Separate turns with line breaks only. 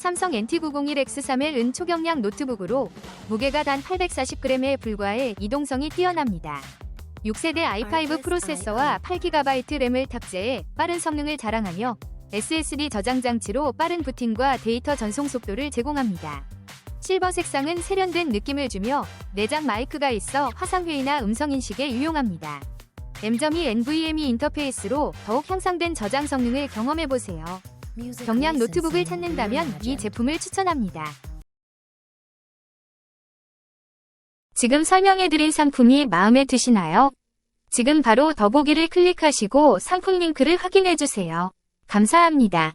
삼성 NT901X3L 은 초경량 노트북으로 무게가 단 840g에 불과해 이동성이 뛰어납니다. 6세대 i5 프로세서와 8GB 램을 탑재해 빠른 성능을 자랑하며 SSD 저장 장치로 빠른 부팅과 데이터 전송 속도를 제공합니다. 실버 색상은 세련된 느낌을 주며 내장 마이크가 있어 화상회의나 음성인식에 유용합니다. M.2 NVMe 인터페이스로 더욱 향상된 저장 성능을 경험해보세요. 경량 노트북을 찾는다면 이 제품을 추천합니다. 지금 설명해드린 상품이 마음에 드시나요? 지금 바로 더보기를 클릭하시고 상품 링크를 확인해주세요. 감사합니다.